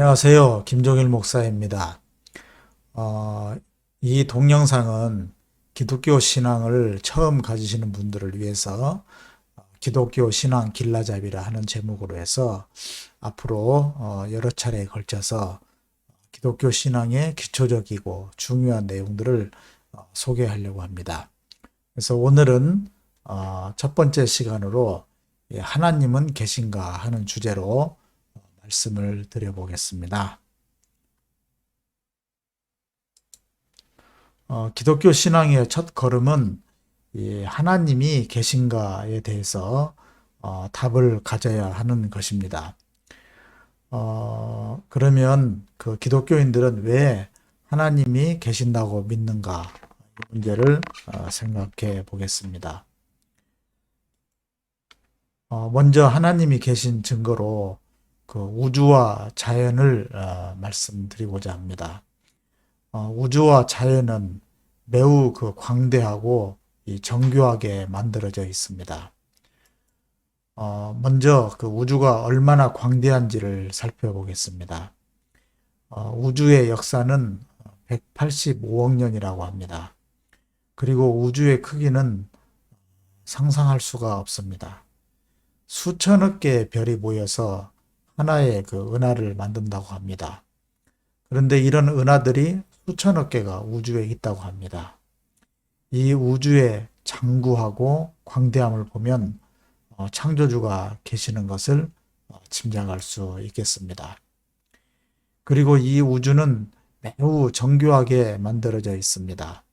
안녕하세요. 김종일 목사입니다. 어, 이 동영상은 기독교 신앙을 처음 가지시는 분들을 위해서 어, 기독교 신앙 길라잡이라 하는 제목으로 해서 앞으로 어, 여러 차례에 걸쳐서 기독교 신앙의 기초적이고 중요한 내용들을 어, 소개하려고 합니다. 그래서 오늘은 어, 첫 번째 시간으로 예, 하나님은 계신가 하는 주제로 말씀을 드려보겠습니다. 어, 기독교 신앙의 첫 걸음은 이 하나님이 계신가에 대해서 어, 답을 가져야 하는 것입니다. 어, 그러면 그 기독교인들은 왜 하나님이 계신다고 믿는가 이 문제를 어, 생각해 보겠습니다. 어, 먼저 하나님이 계신 증거로 그 우주와 자연을 어, 말씀드리고자 합니다. 어, 우주와 자연은 매우 그 광대하고 이 정교하게 만들어져 있습니다. 어, 먼저 그 우주가 얼마나 광대한지를 살펴보겠습니다. 어, 우주의 역사는 185억 년이라고 합니다. 그리고 우주의 크기는 상상할 수가 없습니다. 수천억 개의 별이 모여서 하나의 그 은하를 만든다고 합니다. 그런데 이런 은하들이 수천억 개가 우주에 있다고 합니다. 이 우주의 장구하고 광대함을 보면 어, 창조주가 계시는 것을 어, 짐작할 수 있겠습니다. 그리고 이 우주는 매우 정교하게 만들어져 있습니다.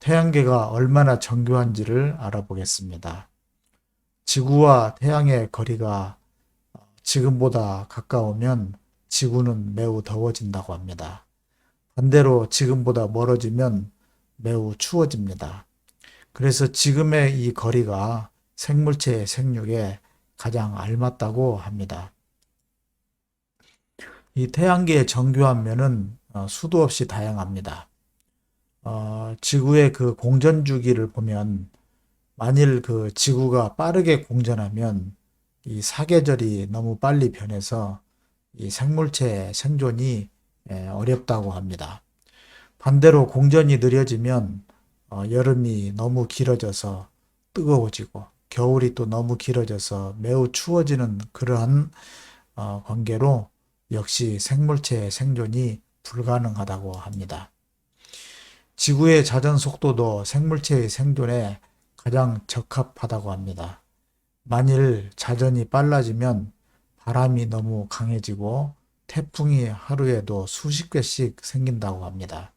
태양계가 얼마나 정교한지를 알아보겠습니다. 지구와 태양의 거리가 지금보다 가까우면 지구는 매우 더워진다고 합니다. 반대로 지금보다 멀어지면 매우 추워집니다. 그래서 지금의 이 거리가 생물체의 생육에 가장 알맞다고 합니다. 이 태양계의 정교한 면은 어, 수도 없이 다양합니다. 어, 지구의 그 공전 주기를 보면 만일 그 지구가 빠르게 공전하면 이 사계절이 너무 빨리 변해서 이 생물체 생존이 예, 어렵다고 합니다. 반대로 공전이 느려지면 어, 여름이 너무 길어져서 뜨거워지고 겨울이 또 너무 길어져서 매우 추워지는 그러한 어, 관계로 역시 생물체의 생존이 불가능하다고 합니다. 지구의 자전 속도도 생물체의 생존에 가장 적합하다고 합니다. 만일 자전이 빨라지면 바람이 너무 강해지고 태풍이 하루에도 수십 개씩 생긴다고 합니다.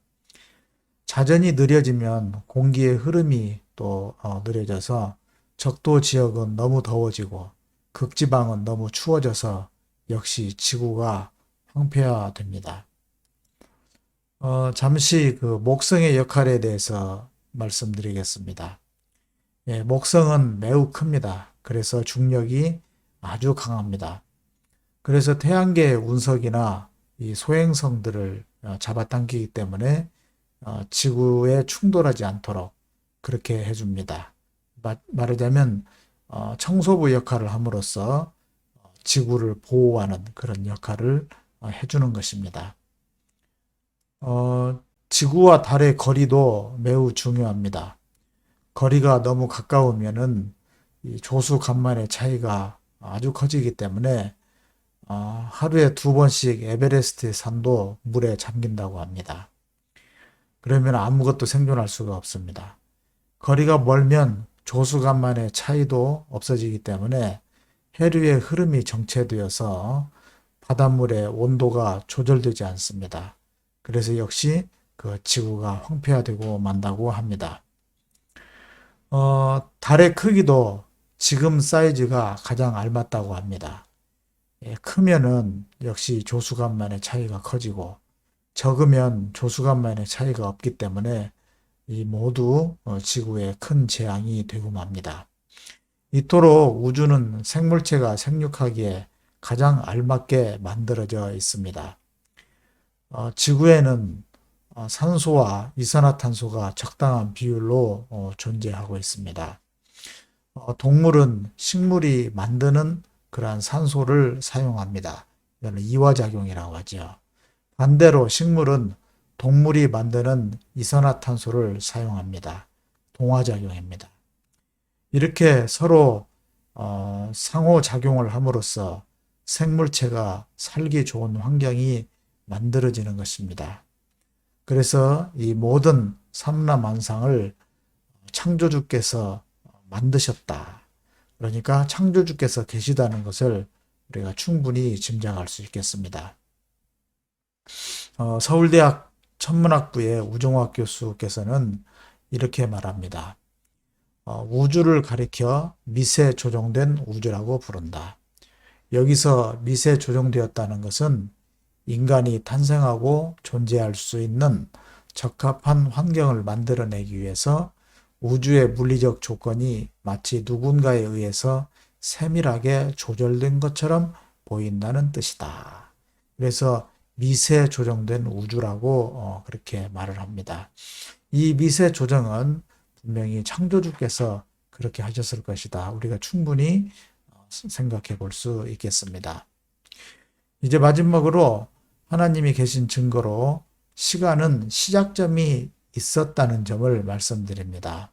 자전이 느려지면 공기의 흐름이 또 어, 느려져서 적도 지역은 너무 더워지고 극지방은 너무 추워져서 역시 지구가 황폐화됩니다. 어, 잠시 그 목성의 역할에 대해서 말씀드리겠습니다. 예, 목성은 매우 큽니다. 그래서 중력이 아주 강합니다. 그래서 태양계의 운석이나 이 소행성들을 어, 잡아당기기 때문에 어, 지구에 충돌하지 않도록 그렇게 해줍니다. 말하자면 어, 청소부 역할을 함으로써 지구를 보호하는 그런 역할을 해주는 것입니다. 지구와 달의 거리도 매우 중요합니다. 거리가 너무 가까우면은 조수 간만의 차이가 아주 커지기 때문에 어, 하루에 두 번씩 에베레스트 산도 물에 잠긴다고 합니다. 그러면 아무것도 생존할 수가 없습니다. 거리가 멀면 조수 간만의 차이도 없어지기 때문에 해류의 흐름이 정체되어서 바닷물의 온도가 조절되지 않습니다. 그래서 역시 그 지구가 황폐화되고 만다고 합니다. 어, 달의 크기도 지금 사이즈가 가장 알맞다고 합니다. 예, 크면은 역시 조수간만의 차이가 커지고 적으면 조수간만의 차이가 없기 때문에 이 모두 어, 지구에 큰 재앙이 되고 맙니다. 이토록 우주는 생물체가 생육하기에 가장 알맞게 만들어져 있습니다. 어, 지구에는 어, 산소와 이산화탄소가 적당한 비율로 어, 존재하고 있습니다. 어, 동물은 식물이 만드는 그러한 산소를 사용합니다. 이거는 이화작용이라고 하죠. 반대로 식물은 동물이 만드는 이산화탄소를 사용합니다. 동화작용입니다. 이렇게 서로 어, 상호작용을 함으로써 생물체가 살기 좋은 환경이 만들어지는 것입니다. 그래서 이 모든 삼라만상을 창조주께서 만드셨다. 그러니까 창조주께서 계시다는 것을 우리가 충분히 짐작할 수 있겠습니다. 어, 서울대학 천문학부의 우종학 교수께서는 이렇게 말합니다. 어, 우주를 가리켜 미세 조정된 우주라고 부른다. 여기서 미세 조정되었다는 것은 인간이 탄생하고 존재할 수 있는 적합한 환경을 만들어내기 위해서 우주의 물리적 조건이 마치 누군가에 의해서 세밀하게 조절된 것처럼 보인다는 뜻이다. 그래서 미세 조정된 우주라고 어, 그렇게 말을 합니다. 이 미세 조정은 분명히 창조주께서 그렇게 하셨을 것이다. 우리가 충분히 어, 생각해 볼 수 있겠습니다. 이제 마지막으로 하나님이 계신 증거로 시간은 시작점이 있었다는 점을 말씀드립니다.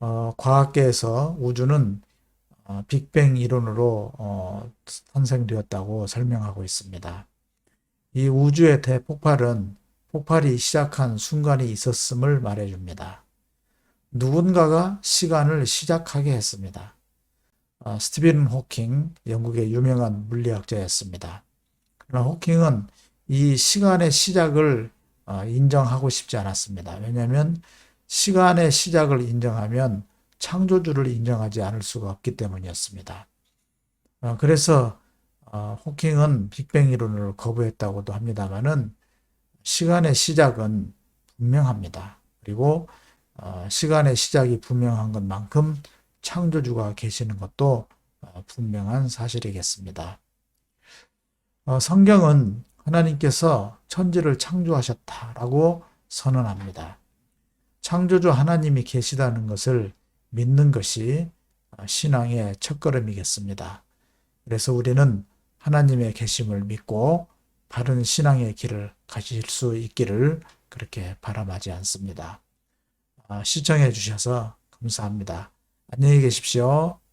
어, 과학계에서 우주는 어, 빅뱅 이론으로 어, 탄생되었다고 설명하고 있습니다. 이 우주의 대폭발은 폭발이 시작한 순간이 있었음을 말해줍니다. 누군가가 시간을 시작하게 했습니다. 어, 스티븐 호킹, 영국의 유명한 물리학자였습니다. 그러나 호킹은 이 시간의 시작을 어, 인정하고 싶지 않았습니다. 왜냐하면 시간의 시작을 인정하면 창조주를 인정하지 않을 수가 없기 때문이었습니다. 어, 그래서 어, 호킹은 빅뱅 이론을 거부했다고도 합니다만은 시간의 시작은 분명합니다. 그리고 시간의 시작이 분명한 것만큼 창조주가 계시는 것도 분명한 사실이겠습니다. 성경은 하나님께서 천지를 창조하셨다라고 선언합니다. 창조주 하나님이 계시다는 것을 믿는 것이 신앙의 첫걸음이겠습니다. 그래서 우리는 하나님의 계심을 믿고 바른 신앙의 길을 가실 수 있기를 그렇게 바람하지 않습니다. 아, 시청해 주셔서 감사합니다. 안녕히 계십시오.